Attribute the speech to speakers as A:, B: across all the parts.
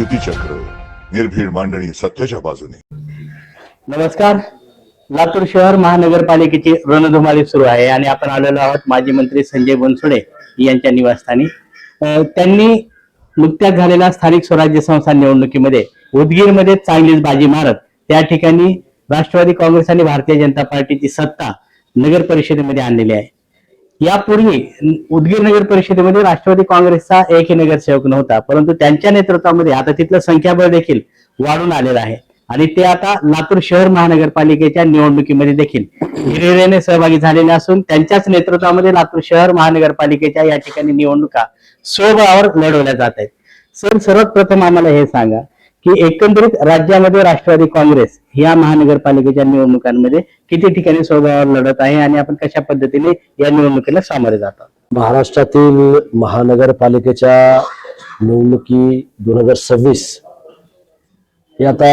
A: युतीचक्र निर्भीड मांडणी सत्याच्या बाजूने.
B: नमस्कार. लातूर शहर महानगरपालिकेची रणधुमाळी सुरू आहे आणि आपण आलेलो आहोत माजी मंत्री संजय बनसोडे यांच्या निवासस्थानी. त्यांनी नुकत्याच झालेल्या स्थानिक स्वराज्य संस्था निवडणुकीमध्ये उदगीरमध्ये चांगलीच बाजी मारत त्या ठिकाणी राष्ट्रवादी काँग्रेस आणि भारतीय जनता पार्टीची सत्ता नगर परिषदेमध्ये आणलेली आहे. यापूर्वी उदगीर नगर परिषदेमध्ये राष्ट्रवादी काँग्रेसचा एकही नगरसेवक नव्हता परंतु त्यांच्या नेतृत्वामध्ये आता तिथलं संख्याबळ देखील वाढून आलेलं आहे. आणि ते आता लातूर शहर महानगरपालिकेच्या निवडणुकीमध्ये देखील हिरिरीने सहभागी झालेले असून त्यांच्याच नेतृत्वामध्ये लातूर शहर महानगरपालिकेच्या या ठिकाणी निवडणुका स्वबळावर लढवल्या जात आहेत. सर सर्वात प्रथम आम्हाला हे सांगा की एकंदरीत राज्यामध्ये राष्ट्रवादी काँग्रेस या महानगरपालिकेच्या निवडणुकांमध्ये किती ठिकाणी स्वभावावर लढत आहे आणि आपण कशा पद्धतीने या निवडणुकीला सामोरे जातो
C: महाराष्ट्रातील महानगरपालिकेच्या निवडणुकी दोन हजार सव्वीस हे आता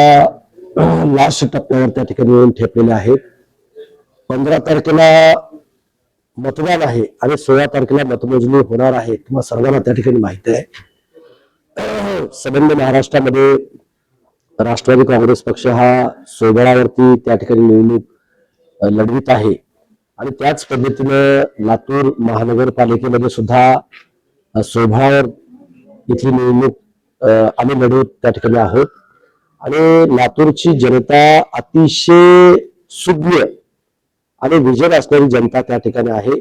C: लास्ट टप्प्यावर त्या ठिकाणी येऊन ठेपलेले आहेत. पंधरा तारखेला मतदान आहे आणि सोळा तारखेला मतमोजणी होणार आहे तुम्हाला सर्वांना त्या ठिकाणी माहिती आहे. संबंध महाराष्ट्रामध्ये राष्ट्रवादी काँग्रेस पक्ष हा सोबळावरती त्या ठिकाणी निवडणूक लढवित आहे. आणि त्याच पद्धतीनं लातूर महानगरपालिकेमध्ये सुद्धा सोभावर इथली निवडणूक आम्ही लढवत त्या ठिकाणी आहोत. आणि लातूरची जनता अतिशय सुज्ञ आणि विजय असणारी जनता त्या ठिकाणी आहे.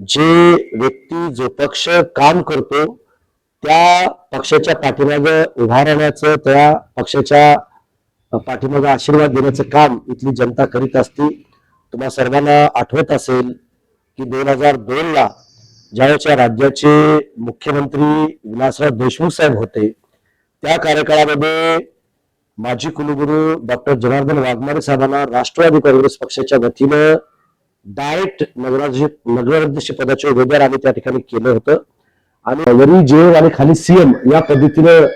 C: जे व्यक्ती जो पक्ष काम करतो त्या पक्षाच्या पाठीमागे उभा राहण्याचं त्या पक्षाच्या पाठीमागे आशीर्वाद देण्याचं काम इथली जनता करीत असते. तुम्हा सर्वांना आठवत असेल की दोन हजार दोन ला ज्यावेळेच्या राज्याचे मुख्यमंत्री विलासराव देशमुख साहेब होते त्या कार्यकाळामध्ये माजी कुलगुरू डॉक्टर जनार्दन वाघमारे साहेबांना राष्ट्रवादी काँग्रेस पक्षाच्या वतीनं डायरेक्ट नगराध्यक्ष नगराध्यक्ष पदाचे उमेदवार आम्ही त्या ठिकाणी केलं होतं. आणि वरी जेव आणि खाली सीएम या पद्धतीनं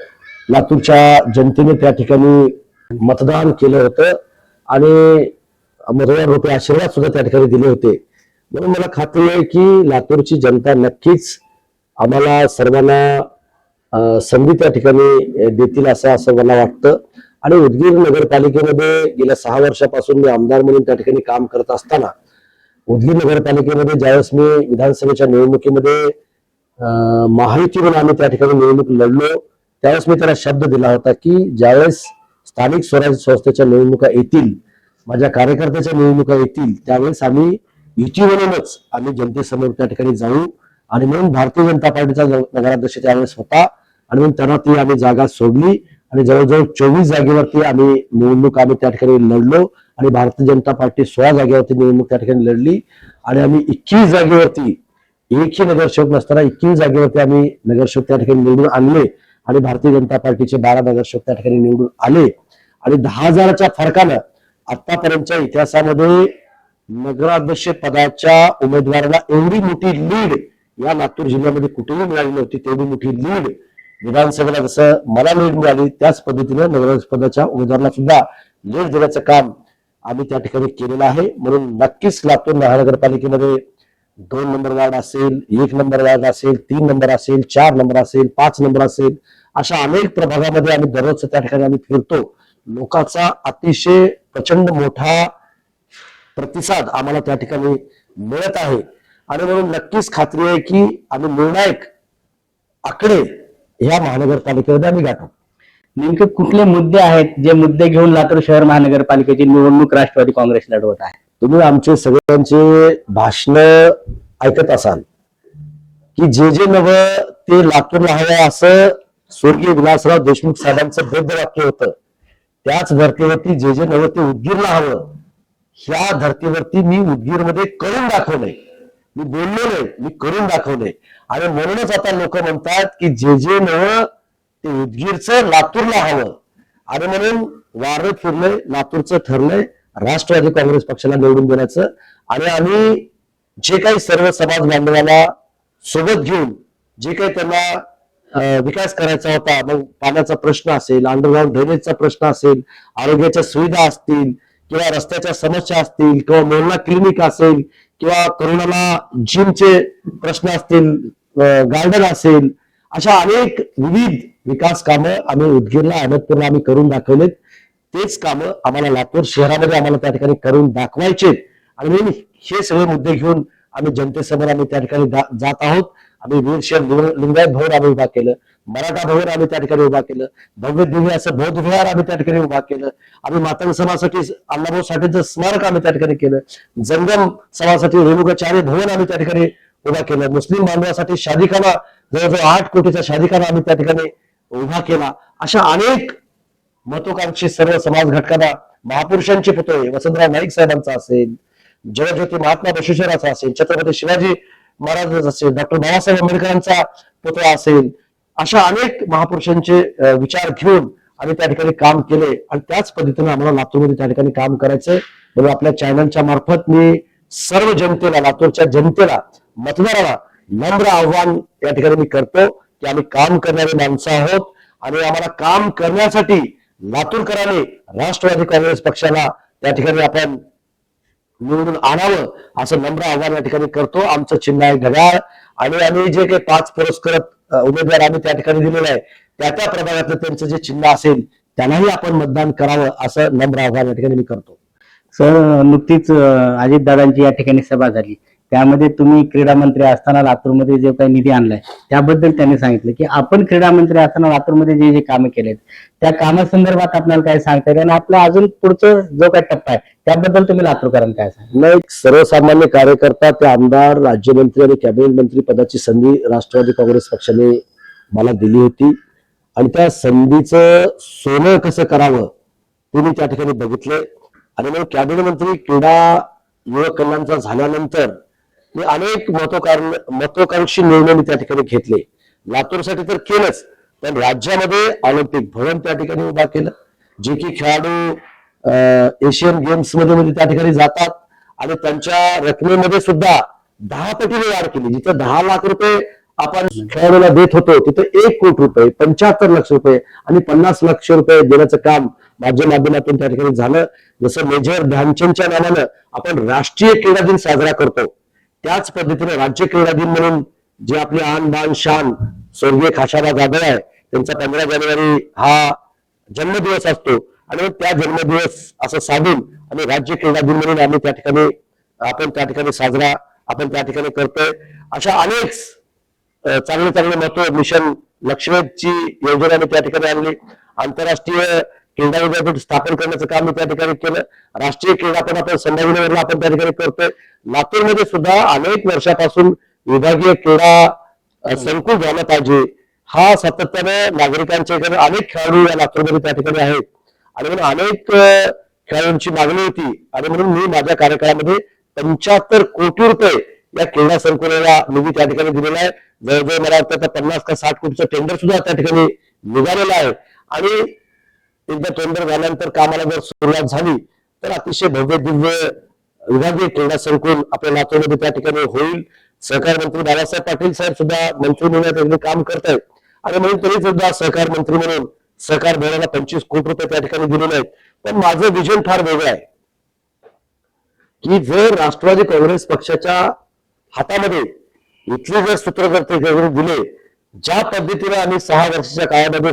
C: लातूरच्या जनतेने त्या ठिकाणी मतदान केलं होतं. आणि मतदार रुपये आशीर्वाद सुद्धा त्या ठिकाणी दिले होते. म्हणून मला खात्री आहे की लातूरची जनता नक्कीच आम्हाला सर्वांना संधी त्या ठिकाणी देतील असं असं मला वाटतं. आणि उदगीर नगरपालिकेमध्ये गेल्या सहा वर्षापासून मी आमदार म्हणून त्या ठिकाणी काम करत असताना उदगीर नगरपालिकेमध्ये ज्यावेळेस मी विधानसभेच्या निवडणुकीमध्ये महायुती म्हणून आम्ही त्या ठिकाणी निवडणूक लढलो. त्यावेळेस मी त्याला शब्द दिला होता की ज्यावेळेस स्थानिक स्वराज्य संस्थेच्या निवडणुका येतील माझ्या कार्यकर्त्याच्या निवडणुका येतील त्यावेळेस आम्ही युती म्हणूनच आम्ही जनतेसमोर त्या ठिकाणी जाऊ. आणि म्हणून भारतीय जनता पार्टीचा नगराध्यक्ष त्यावेळेस होता. आणि म्हणून त्यांना ती आम्ही जागा सोडली. आणि जवळजवळ चोवीस जागेवरती आम्ही निवडणूक आम्ही त्या ठिकाणी लढलो. आणि भारतीय जनता पार्टी सोळा जागेवरती निवडणूक त्या ठिकाणी लढली. आणि आम्ही इक्कीस जागेवरती एकही नगरसेवक नसताना इतकी जागेवरती आम्ही नगरसेवक त्या ठिकाणी निवडून आणले आणि भारतीय जनता पार्टीचे बारा नगरसेवक त्या ठिकाणी निवडून आले. आणि दहा हजाराच्या फरकानं आतापर्यंतच्या इतिहासामध्ये नगराध्यक्ष पदाच्या उमेदवाराला एवढी मोठी लीड या लातूर जिल्ह्यामध्ये कुठेही मिळाली नव्हती तेवढी मोठी लीड विधानसभेला जसं मला लीड मिळाली त्याच पद्धतीने नगराध्यक्ष पदाच्या उमेदवाराला सुद्धा लीड देण्याचं काम आम्ही त्या ठिकाणी केलेलं आहे. म्हणून नक्कीच लातूर महानगरपालिकेमध्ये दोन नंबर वार्ड असेल एक नंबर वार्ड असेल तीन नंबर असेल चार नंबर असेल पाच नंबर असेल अशा अनेक प्रभागामध्ये आम्ही दररोज त्या ठिकाणी आम्ही फिरतो. लोकांचा अतिशय प्रचंड मोठा प्रतिसाद आम्हाला त्या ठिकाणी मिळत आहे. आणि म्हणून नक्कीच खात्री आहे की आम्ही निर्णायक आकडे ह्या महानगरपालिकेमध्ये आम्ही गाठू.
B: नेमके कुठले मुद्दे आहेत जे मुद्दे घेऊन लातूर शहर महानगरपालिकेची निवडणूक राष्ट्रवादी काँग्रेस लढवत आहे?
C: तुम्ही आमचे सगळ्यांचे भाषण ऐकत असाल. की जे जे नवं ते लातूरला हवं असं स्वर्गीय विलासराव देशमुख साहेबांचं बद्ध वाक्य होतं त्याच धर्तीवरती जे जे नवं ते उदगीरला हवं ह्या धर्तीवरती मी उदगीरमध्ये करून दाखवलंय. मी बोललो नाही मी करून दाखवलंय. आणि म्हणूनच आता लोक म्हणतात की जे जे नवं ते उदगीरचं लातूरला हवं. आणि म्हणून वारं फिरलंय लातूरचं ठरलंय. राष्ट्रवादी काँग्रेस पक्षाला निवडून देण्याचं आणि आम्ही जे काही सर्व समाज बांधवाला सोबत घेऊन जे काही त्यांना विकास करायचा होता मग पाण्याचा प्रश्न असेल अंडरग्राऊंड ड्रेनेजचा प्रश्न असेल आरोग्याच्या सुविधा असतील किंवा रस्त्याच्या समस्या असतील किंवा मोहल्ला क्लिनिक असेल किंवा कोरोनाला जिमचे प्रश्न असतील गार्डन असेल अशा अनेक विविध विकास कामं आम्ही उदगीरला अहमदपूरला आम्ही करून दाखवलेत. तेच कामं आम्हाला लातूर शहरामध्ये आम्हाला त्या ठिकाणी करून दाखवायचे आणि म्हणून हे सगळे मुद्दे घेऊन आम्ही जनतेसमोर आम्ही त्या ठिकाणी जात आहोत. आम्ही वीरशेर लिंगायत भवन आम्ही उभा केलं. मराठा भवन आम्ही त्या ठिकाणी उभा केलं. भव्य दिव्य असं बौद्ध विहार आम्ही त्या ठिकाणी उभा केलं. आम्ही मातंग समाजासाठी अण्णाभाऊ साठेचं स्मारक आम्ही त्या ठिकाणी केलं. जंगम समाजासाठी रेणुकाचार्य भवन आम्ही त्या ठिकाणी उभा केलं. मुस्लिम बांधवासाठी शादिकाना जवळजवळ आठ कोटीचा शादिकाना आम्ही त्या ठिकाणी उभा केला. अशा अनेक महत्वाकांक्षी सर्व समाज घटकांना महापुरुषांचे पुतळे वसंतराव नाईक साहेबांचा असेल जगज्योती महात्मा बसवेश्वराचा असेल छत्रपती शिवाजी महाराज असेल डॉक्टर बाबासाहेब आंबेडकरांचा पुतळा असेल अशा अनेक महापुरुषांचे विचार घेऊन आम्ही त्या ठिकाणी काम केले. आणि त्याच पद्धतीने आम्हाला लातूरमध्ये त्या ठिकाणी काम करायचंय. म्हणून आपल्या चॅनलच्या मार्फत मी सर्व जनतेला लातूरच्या जनतेला मतदाराला नम्र आव्हान या ठिकाणी मी करतो की आम्ही काम करणारे माणसं आहोत. आणि आम्हाला काम करण्यासाठी लातूरकरांनी राष्ट्रवादी काँग्रेस पक्षाला त्या ठिकाणी आपण निवडून आणावं असं नम्र आव्हान या ठिकाणी करतो. आमचं चिन्ह आहे घड्याळ आणि आम्ही जे काही पाच पुरस्कार उमेदवार आम्ही त्या ठिकाणी दिलेले आहे त्या त्या प्रभागातलं त्यांचं जे चिन्ह असेल त्यांनाही आपण मतदान करावं असं नम्र आव्हान या ठिकाणी मी करतो.
B: सर नुकतीच अजितदादांची या ठिकाणी सभा झाली. त्यामध्ये तुम्ही क्रीडा मंत्री असताना लातूरमध्ये जे काही निधी आणलाय त्याबद्दल त्यांनी सांगितलं की आपण क्रीडा मंत्री असताना लातूरमध्ये जे जे कामं केलेत त्या कामासंदर्भात आपल्याला काय सांगता येईल? आणि आपला अजून पुढचं जो काही टप्पा आहे त्याबद्दल तुम्ही लातूरकरांना काय सांग?
C: नाही सर्वसामान्य कार्यकर्ता ते आमदार राज्यमंत्री आणि कॅबिनेट मंत्री पदाची संधी राष्ट्रवादी काँग्रेस पक्षाने मला दिली होती. आणि त्या संधीचं सोनं कसं करावं ते मी त्या ठिकाणी बघितलंय. आणि मग कॅबिनेट मंत्री क्रीडा युवक कल्याणचा झाल्यानंतर अनेक महत्वकार महत्वाकांक्षी निर्णय मी त्या ठिकाणी घेतले. लातूरसाठी तर केलंच पण राज्यामध्ये ऑलिम्पिक भवन त्या ठिकाणी उभा केलं जे की खेळाडू अं, एशियन गेम्समध्ये म्हणजे त्या ठिकाणी जातात आणि त्यांच्या रकमेमध्ये सुद्धा दहा पटीने वाढ केली. जिथं दहा लाख रुपये आपण खेळाडूला देत होतो तिथं एक कोटी रुपये पंच्याहत्तर लक्ष रुपये आणि पन्नास लक्ष रुपये देण्याचं काम माझ्या माध्यमातून त्या ठिकाणी झालं. जसं मेजर ध्यानचंदच्या नावानं आपण राष्ट्रीय क्रीडा दिन साजरा करतो. त्याच पद्धतीने राज्य क्रीडा दिन म्हणून जे आपले आन बान शान स्वर्गीय खाशाबा जाधव आहे त्यांचा पंधरा जानेवारी हा जन्मदिवस असतो. आणि त्या जन्मदिवस असं साधून आणि राज्य क्रीडा दिन म्हणून आम्ही त्या ठिकाणी आपण त्या ठिकाणी साजरा आपण त्या ठिकाणी करतोय. अशा अनेक चांगले चांगले महत्त्व मिशन लक्ष्मीची योजना आम्ही त्या ठिकाणी आणली. आंतरराष्ट्रीय क्रीडा विद्यापीठ स्थापन करण्याचं काम मी त्या ठिकाणी केलं. राष्ट्रीय क्रीडा पण आपण संभाजीनगरला आपण त्या ठिकाणी करतोय. लातूरमध्ये सुद्धा अनेक वर्षापासून विभागीय क्रीडा संकुल झाला पाहिजे हा सातत्याने नागरिकांच्या अनेक खेळाडू या लातूरमध्ये त्या ठिकाणी आहेत. आणि म्हणून अनेक खेळाडूंची मागणी होती. आणि म्हणून मी माझ्या कार्यकाळामध्ये पंच्याहत्तर कोटी रुपये या क्रीडा संकुलाला निधी त्या ठिकाणी दिलेला आहे. जवळजवळ मला वाटतं पन्नास का साठ कोटीचं टेंडर सुद्धा त्या ठिकाणी निघालेलं आहे. आणि एकदा टेंडर झाल्यानंतर कामाला जर सुरुवात झाली तर अतिशय भव्य दिव्य विभागीय क्रीडा संकुल आपल्या लातूरमध्ये त्या ठिकाणी होईल. सहकार मंत्री बाळासाहेब पाटील साहेब सुद्धा मंत्री म्हणून काम करत आहेत. आणि म्हणून तरी सुद्धा सहकार मंत्री म्हणून सहकार भवनाला पंचवीस कोटी रुपये त्या ठिकाणी दिलेले आहेत. पण माझं विजन फार वेगळं आहे. की जर राष्ट्रवादी काँग्रेस पक्षाच्या हातामध्ये इथले जर सूत्रकर्ते दिले ज्या पद्धतीने आम्ही सहा वर्षाच्या काळामध्ये